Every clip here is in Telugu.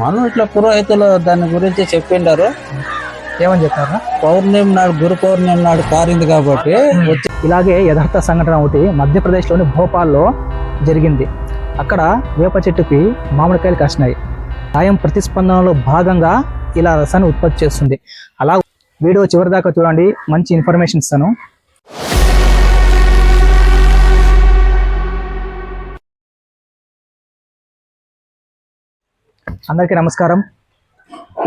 మనం ఇట్లా పురోహితులు దాని గురించి చెప్పిండారు. ఏమని చెప్పారా? పౌర్ణమి నాడు గురు పౌర్ణమి నాడు కారింది కాబట్టి ఇలాగే యథార్థ సంఘటన ఒకటి మధ్యప్రదేశ్లోని భోపాల్లో జరిగింది. అక్కడ వేప చెట్టుకి మామిడికాయలు కాసినాయి. సాయం ప్రతిస్పందనలో భాగంగా ఇలా రసాన్ని ఉత్పత్తి చేస్తుంది. అలా వీడియో చివరి దాకా చూడండి. మంచి ఇన్ఫర్మేషన్ ఇస్తాను అందరికీ నమస్కారం.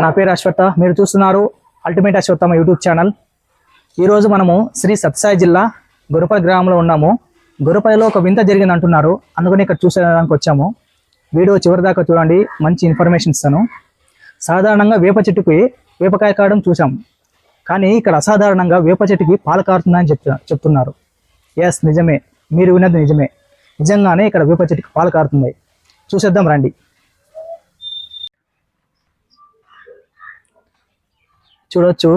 నా పేరు అశ్వత్థ. మీరు చూస్తున్నారు అల్టిమేట్ అశ్వత్థమ యూట్యూబ్ ఛానల్. ఈరోజు మనము శ్రీ సత్సాయి జిల్లా గురుపల్లి గ్రామంలో ఉన్నాము. గురుపల్లిలో ఒక వింత జరిగింది అంటున్నారు. అందుకని ఇక్కడ చూసేదానికి వచ్చాము. వీడియో చివరి దాకా చూడండి. మంచి ఇన్ఫర్మేషన్ ఇస్తాను. సాధారణంగా వేప చెట్టుకి వేపకాయ కాయడం చూసాం కానీ ఇక్కడ అసాధారణంగా వేప చెట్టుకి పాలు కారుతుందని చెప్తు చెప్తున్నారు. ఎస్ నిజమే. మీరు విన్నది నిజమే. నిజంగానే ఇక్కడ వేప చెట్టుకి పాలు కారుతుంది చూసేద్దాం రండి. చూడొచ్చు.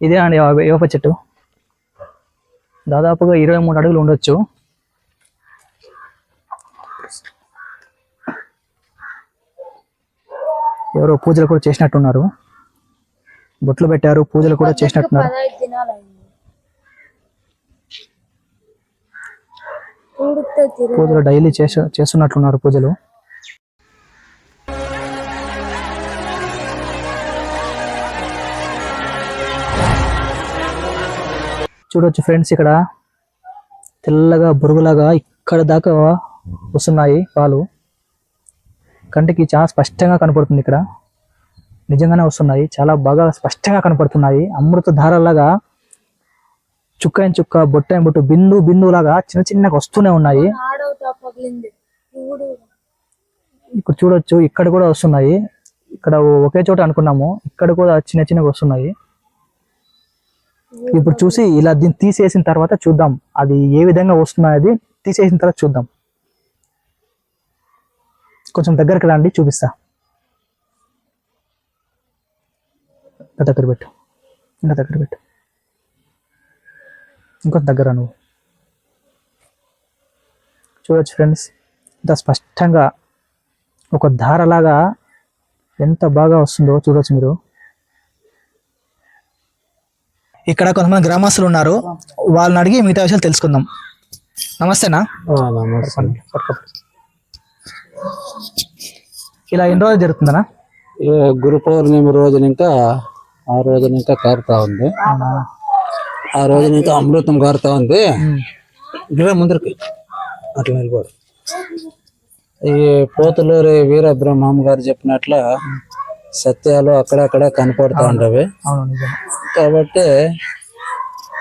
ఇదే అండి వేప చెట్టు. దాదాపుగా ఇరవై మూడు అడుగులు ఉండొచ్చు. ఎవరో పూజలు కూడా చేసినట్టున్నారు. బొట్లు పెట్టారు పూజలు కూడా చేసినట్టున్నారు. పూజలు డైలీ చేసే చేస్తున్నట్లున్నారు పూజలు. చూడొచ్చు ఫ్రెండ్స్ ఇక్కడ. తెల్లగా బురుగులాగా ఇక్కడ దాకా వస్తున్నాయి పాలు. కంటికి చాలా స్పష్టంగా కనపడుతుంది ఇక్కడ. నిజంగానే వస్తున్నాయి. చాలా బాగా స్పష్టంగా కనపడుతున్నాయి. అమృత ధారలాగా చుక్క చుక్క బొట్ట బొట్టు బిందు బిందు లాగా చిన్న చిన్నగా వస్తూనే ఉన్నాయి. ఇక్కడ చూడొచ్చు ఇక్కడ కూడా వస్తున్నాయి. ఇక్కడ ఒకే చోట అనుకున్నాము. ఇక్కడ కూడా చిన్న చిన్నగా వస్తున్నాయి. ఇప్పుడు చూసి ఇలా దీన్ని తీసేసిన తర్వాత చూద్దాం. అది ఏ విధంగా వస్తున్నది తీసేసిన తర్వాత చూద్దాం. కొంచెం దగ్గరికి రండి చూపిస్తా. ఇంకా దగ్గర పెట్టు. ఇంకా దగ్గర పెట్టు. ఇంకొంచెం దగ్గర నువ్వు. చూడొచ్చు ఫ్రెండ్స్ ఇంత స్పష్టంగా ఒక ధారలాగా ఎంత బాగా వస్తుందో చూడొచ్చు మీరు. ఇక్కడ కొంతమంది గ్రామస్తులు ఉన్నారు. వాళ్ళని అడిగి మిగతా విషయాలు తెలుసుకుందాం. నమస్తేనా ఇలా ఎన్ని రోజులు జరుగుతుందనా ఈ గురు పౌర్ణమి రోజున ఇంకా ఆ రోజున ఇంకా కారుతా ఉంది. ఆ రోజున ఇంకా అమృతం కారుతా ఉంది. ఇక్కడ ముందరికి. అట్లా నిలబడు ఈ పోతులూరి వీరబ్రహ్మం గారు చెప్పినట్ల సత్యాలు అక్కడక్కడ కనపడుతూ ఉండవి. కాబట్టి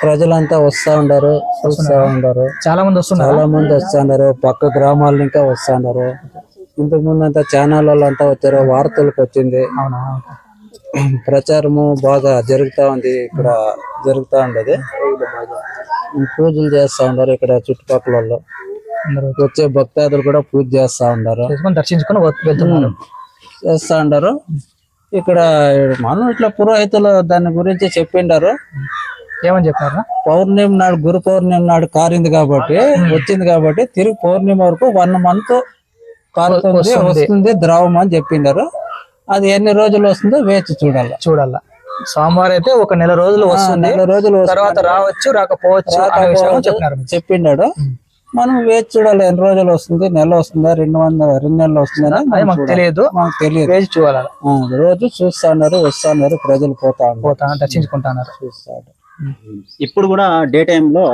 ప్రజలంతా వస్తా ఉండారు చూస్తా ఉండారు. చాలా మంది వస్తున్నారు? చాలా మంది వస్తున్నారు పక్క గ్రామాల ఇంకా వస్తున్నారు ఇంతకు ముందు అంతా ఛానల్ అంతా వచ్చారు వార్తలకు వచ్చింది. ప్రచారము బాగా జరుగుతా ఉంది ఇక్కడ జరుగుతా ఉండదు. పూజలు చేస్తా ఉన్నారు ఇక్కడ చుట్టుపక్కల వాళ్ళు. వచ్చే భక్తాదులు కూడా పూజ చేస్తా ఉన్నారు. దర్శించుకొని చేస్తా ఉండారు ఇక్కడ మనం ఇట్లా పురోహితులు దాని గురించి చెప్పిండారు. ఏమని చెప్పారా? పౌర్ణమి నాడు గురు పౌర్ణమి నాడు కారింది కాబట్టి వచ్చింది కాబట్టి తిరిగి పౌర్ణమి వరకు వన్ మంత్ కారుతుంది వస్తుంది. ద్రవం అని చెప్పిండారు అది ఎన్ని రోజులు వస్తుందో వేచి చూడాలి. చూడాల. సోమవారం అయితే ఒక నెల రోజులు వస్తుంది. నెల రోజులు. తర్వాత రావచ్చు రాకపోవచ్చు అనే మనం వేచి చూడాలి. ఎన్ని రోజులు వస్తుంది? నెల వస్తుందా? రెండు వందల రెండు నెలలు వస్తుందా అది మాకు తెలియదు. మాకు తెలియదు. చూడాలి ఆ, రోజు చూస్తా ఉన్నారు వస్తా ఉన్నారు ప్రజలు పోతా పోతా దర్శించుకుంటున్నారు చూస్తాడు ఇప్పుడు కూడా డే టైం లో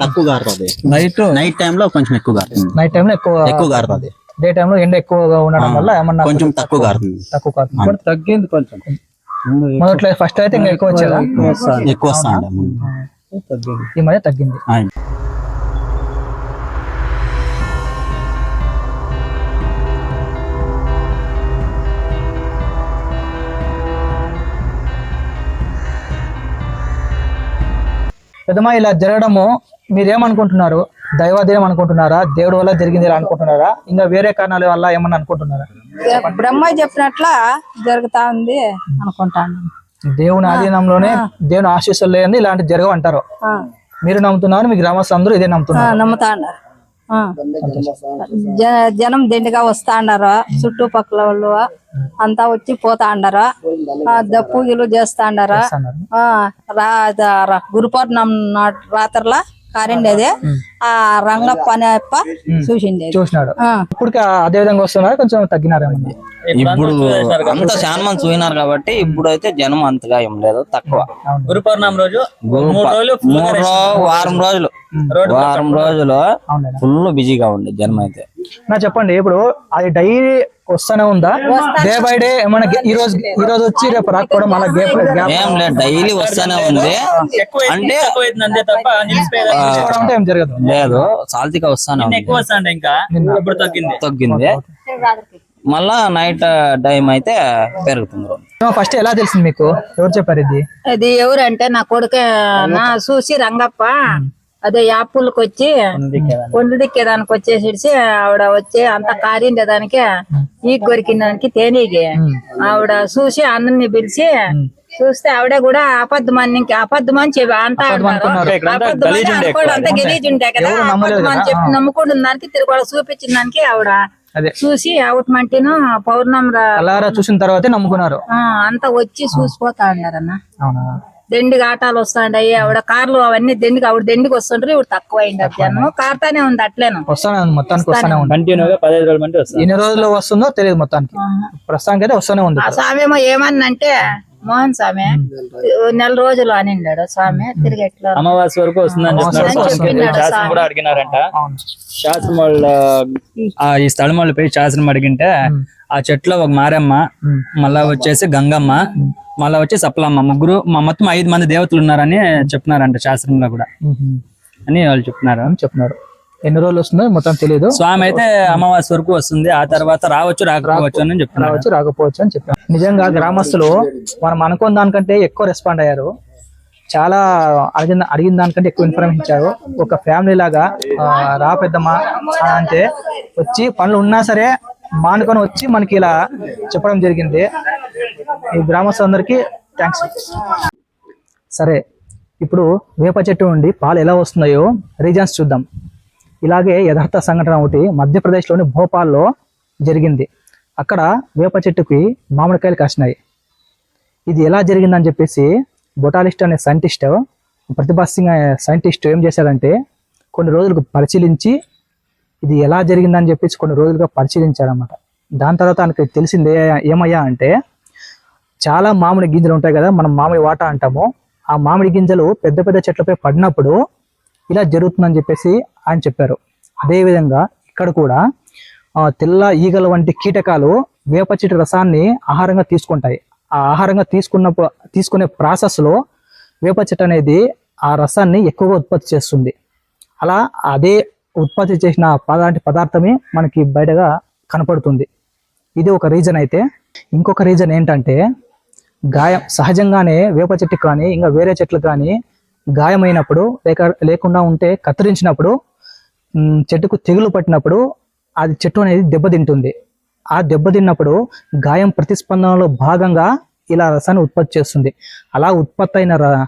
తక్కువ గారుతుంది నైట్? నైట్ టైం లో కొంచెం ఎక్కువ గారుతుంది. నైట్ టైంలో ఎక్కువ ఎక్కువ గారుతుంది డే టైంలో ఎండ ఎక్కువగా ఉండడం వల్ల ఏమన్నా కొంచెం తక్కువ గారుతుంది. తక్కువ కాదు ఇప్పుడు తగ్గింది కొంచెం. ముందు మొదట్లో ఫస్ట్ అయితే ఇంకా ఎక్కువ వచ్చేదా? ఎక్కువ వస్తా ఈ మధ్య తగ్గింది. ఆ, పెద్దమా ఇలా జరగడము మీరేమనుకుంటున్నారు? దైవాధీనం అనుకుంటున్నారా? దేవుడి వల్ల జరిగింది ఇలా అనుకుంటున్నారా? ఇంకా వేరే కారణాల వల్ల ఏమన్నా అనుకుంటున్నారా? బ్రహ్మ చెప్పినట్ల జరుగుతా ఉంది అనుకుంటాను. దేవుని ఆధీనంలోనే దేవుని ఆశీస్సులు లేని ఇలాంటి జరగవు అంటారు ఆ, మీరు నమ్ముతున్నారు మీ గ్రామస్తులు అందరూ ఇదే నమ్ముతున్నారు. నమ్ముతా జనం దిండిగా వస్తా ఉండారు చుట్టుపక్కల వాళ్ళు అంతా వచ్చి పోతా ఆ, దప్పుగిలు చేస్తా అన్నారు. గురు పౌర్ణమి నాడు రాత్రలా కారిండేది ఆ రంగప్ప అనే అప్ప చూసిండేది చూసినాడు. ఇప్పుడు అదే విధంగా వస్తున్నారు కొంచెం తగ్గినారేమో. ఇప్పుడు అంత చాలా మంది చూయినారు కాబట్టి ఇప్పుడు అయితే జనం అంతగా ఏం లేదు తక్కువ. గురు పౌర్ణమి రోజు మూడు రోజులు వారం రోజులు. వారం రోజులు. ఫుల్ బిజీగా ఉండే జనం అయితే. నా చెప్పండి ఇప్పుడు అది డైలీ వస్తూనే ఉందా? డే బై డే మన ఈ రోజు ఈ రోజు వచ్చి రేపు రాకపోవడం మళ్ళీ గ్యాప్ గ్యాప్ ఏం లేదు డైలీ వస్తానే ఉంది. అంటే ఏం జరగదు. లేదు సాల్తీగా వస్తానే ఉంది. తగ్గింది. తగ్గింది. మళ్ళా నైట్ టైం అయితే పెరుగుతుంది. ఫస్ట్ ఎలా తెలిసింది మీకు? ఎవరు చెప్పారు ఇది? అది ఎవరంటే నా కొడుకు నా చూసి రంగప్ప. అదే యాపులకు వచ్చి కొండ దిక్కేదానికి వచ్చేసి ఆవిడ వచ్చి అంత కారిండేదానికి ఈ కొరికిందానికి తేనీకి ఆవిడ చూసి అన్నని పిలిచి చూస్తే ఆవిడ కూడా అబద్ధమని అబద్ధమని చెప్పి అంటా. అంత గలీజ్ ఉండే కదా. అబద్ధమని. చెప్పి నమ్ముకుంటున్న దానికి తిరుగు చూపించిన దానికి ఆవిడ చూసి అవుట్ మంటేను పౌర్ణమి చూసిన తర్వాతే నమ్ముకున్నారు. ఆ, అంతా వచ్చి చూసిపోతా ఉన్నారన్న అవునా? దండిగా ఆటాలు వస్తాండాయి ఆవిడ కార్లు అవన్నీ దండిగా ఆవిడ దండికి వస్తుంటారు ఇప్పుడు తక్కువ అయింది జనం కార్తానే ఉంది అట్లేను. వస్తానే ఉంది మొత్తానికి వస్తానే ఉంది. కంటిన్యూగా పదహైదు రోజుల మంది ఎన్ని రోజుల్లో వస్తుందో తెలియదు మొత్తానికి. ప్రస్తుతానికి అయితే వస్తూనే ఉంది. ఆ స్వామి ఏమన్నంటే మోహన్ స్వామి. నెల రోజులు అనిండాడు స్వామి తిరిగి ఎట్లా? అమావాస్య వరకు వస్తుందని కూడా అడిగినారంట. శాస్త్రం వాళ్ళ ఆ ఈ స్థలం వాళ్ళు పోయి శాస్త్రం అడిగింటే ఆ చెట్లో ఒక మారమ్మ మళ్ళా వచ్చేసి గంగమ్మ మళ్ళా వచ్చి సప్లమ్మ. ముగ్గురు మా మొత్తం ఐదు మంది దేవతలు ఉన్నారని చెప్తున్నారంట శాస్త్రంలో కూడా. అని వాళ్ళు చెప్తున్నారు అని చెప్తున్నారు ఎన్ని రోజులు వస్తుందో మొత్తం తెలియదు స్వామి అయితే అమావాస్య వరకు వస్తుంది. ఆ తర్వాత రావచ్చు రాకపోవచ్చు అని చెప్తున్నారు. రావచ్చు రాకపోవచ్చు అని చెప్పారు నిజంగా గ్రామస్తులు మనం అనుకున్న దానికంటే ఎక్కువ రెస్పాండ్ అయ్యారు. చాలా అడిగిన అడిగిన దానికంటే ఎక్కువ ఇన్ఫర్మేషన్ ఇచ్చారు. ఒక ఫ్యామిలీ లాగా రా పెద్దమ్మ అంటే వచ్చి పనులు ఉన్నా సరే మానుకొని వచ్చి మనకి ఇలా చెప్పడం జరిగింది. ఈ గ్రామస్తులందరికీ థ్యాంక్స్ సరే ఇప్పుడు వేప చెట్టు నుండి పాలు ఎలా వస్తున్నాయో రీజన్స్ చూద్దాం. ఇలాగే యథార్థ సంఘటన ఒకటి మధ్యప్రదేశ్లోని భోపాల్లో జరిగింది. అక్కడ వేప చెట్టుకి మామిడికాయలు కాసినాయి. ఇది ఎలా జరిగిందని చెప్పేసి బొటాలిస్ట్ అనే సైంటిస్ట్ ప్రతిభా సింగ్ అనే సైంటిస్ట్ ఏం చేశాడంటే కొన్ని రోజులకు పరిశీలించి ఇది ఎలా జరిగిందని చెప్పేసి కొన్ని రోజులుగా పరిశీలించాడనమాట దాని తర్వాత ఆయనకి తెలిసింది ఏమయ్యా అంటే చాలా మామిడి గింజలు ఉంటాయి కదా మనం మామిడి వాట అంటాము. ఆ మామిడి గింజలు పెద్ద పెద్ద చెట్లపై పడినప్పుడు ఇలా జరుగుతుందని చెప్పేసి ఆయన చెప్పారు. అదేవిధంగా ఇక్కడ కూడా తెల్ల ఈగల వంటి కీటకాలు వేప చెట్టు రసాన్ని ఆహారంగా తీసుకుంటాయి. ఆ ఆహారంగా తీసుకున్నప్పుడు తీసుకునే ప్రాసెస్లో వేప చెట్టు అనేది ఆ రసాన్ని ఎక్కువగా ఉత్పత్తి చేస్తుంది. అలా అదే ఉత్పత్తి చేసిన పదార్థ పదార్థమే మనకి బయటగా కనపడుతుంది. ఇది ఒక రీజన్ అయితే. ఇంకొక రీజన్ ఏంటంటే గాయం సహజంగానే వేప చెట్టు కానీ ఇంకా వేరే చెట్లు కానీ గాయమైనప్పుడు లేక లేకుండా ఉంటే కత్తిరించినప్పుడు చెట్టుకు తెగులు పట్టినప్పుడు అది చెట్టు అనేది దెబ్బతింటుంది. ఆ దెబ్బతిన్నప్పుడు గాయం ప్రతిస్పందనలో భాగంగా ఇలా రసాన్ని ఉత్పత్తి చేస్తుంది. అలా ఉత్పత్తి అయిన ర-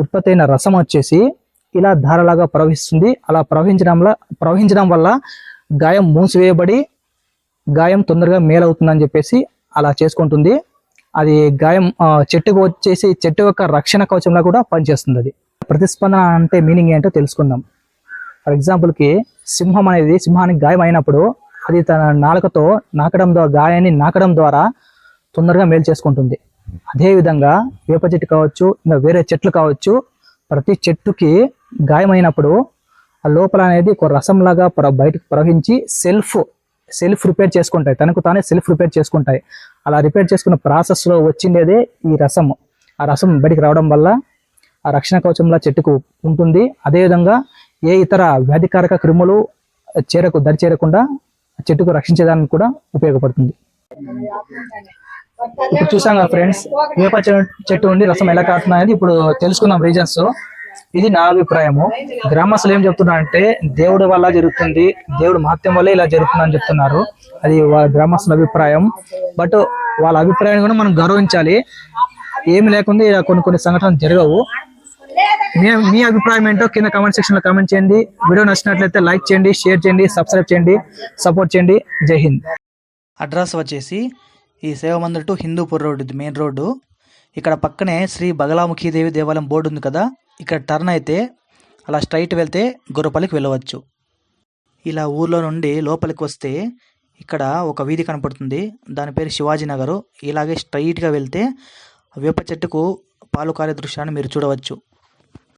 ఉత్పత్తి అయిన రసం వచ్చేసి ఇలా ధారలాగా ప్రవహిస్తుంది. అలా ప్రవహించడం వల్ల ప్రవహించడం వల్ల గాయం మూసివేయబడి గాయం తొందరగా మేలవుతుందని చెప్పేసి అలా చేసుకుంటుంది. అది గాయం చెట్టుకు వచ్చేసి చెట్టు యొక్క రక్షణ కవచంలా కూడా పనిచేస్తుంది అది. ప్రతిస్పందన అంటే మీనింగ్ ఏంటో తెలుసుకుందాం. ఫర్ ఎగ్జాంపుల్కి సింహం అనేది సింహానికి గాయం అయినప్పుడు అది తన నాలుకతో నాకడం ద్వారా గాయాన్ని నాకడం ద్వారా తొందరగా మేలు చేసుకుంటుంది. అదేవిధంగా వేప చెట్టు కావచ్చు ఇంకా వేరే చెట్లు కావచ్చు ప్రతి చెట్టుకి గాయమైనప్పుడు ఆ లోపల అనేది ఒక రసంలాగా ప్ర బయటకు ప్రవహించి సెల్ఫ్ సెల్ఫ్ రిపేర్ చేసుకుంటాయి. తనకు తానే సెల్ఫ్ రిపేర్ చేసుకుంటాయి. అలా రిపేర్ చేసుకున్న ప్రాసెస్లో వచ్చిండేదే ఈ రసము. ఆ రసం బయటికి రావడం వల్ల ఆ రక్షణ కవచంలా చెట్టుకు ఉంటుంది. అదేవిధంగా ఏ ఇతర వ్యాధికారక క్రిములు చేరకు దరి చేరకుండా చెట్టుకు రక్షించేదానికి కూడా ఉపయోగపడుతుంది. ఇప్పుడు చూసాం కదా ఫ్రెండ్స్ వేప చెట్టు ఉండి రసం ఎలా కారుతుంది అనేది ఇప్పుడు తెలుసుకుందాం రీజన్స్. ఇది నా అభిప్రాయము. గ్రామస్తులు ఏం చెప్తున్నారంటే దేవుడు వల్ల జరుగుతుంది దేవుడు మహత్యం వల్ల ఇలా జరుగుతుంది అని చెప్తున్నారు. అది వాళ్ళ గ్రామస్తుల అభిప్రాయం. బట్ వాళ్ళ అభిప్రాయాన్ని కూడా మనం గౌరవించాలి. ఏమి లేకుండా ఇలా కొన్ని కొన్ని సంఘటనలు జరగవు. మీ మీ అభిప్రాయం ఏంటో కింద కామెంట్ సెక్షన్లో కామెంట్ చేయండి. వీడియో నచ్చినట్లయితే లైక్ చేయండి షేర్ చేయండి సబ్స్క్రైబ్ చేయండి సపోర్ట్ చేయండి. జై హింద్. అడ్రస్ వచ్చేసి ఈ సేవ మందిర్ టు హిందూపూర్ రోడ్ ఇది మెయిన్ రోడ్డు. ఇక్కడ పక్కనే శ్రీ బగలాముఖీదేవి దేవాలయం బోర్డు ఉంది కదా? ఇక్కడ టర్న్ అయితే అలా స్ట్రైట్ వెళ్తే గొర్రపల్లికి వెళ్ళవచ్చు. ఇలా ఊర్లో నుండి లోపలికి వస్తే ఇక్కడ ఒక వీధి కనపడుతుంది. దాని పేరు శివాజీ నగరు. ఇలాగే స్ట్రైట్గా వెళ్తే వేప చెట్టుకు పాలు కారే దృశ్యాన్ని మీరు చూడవచ్చు.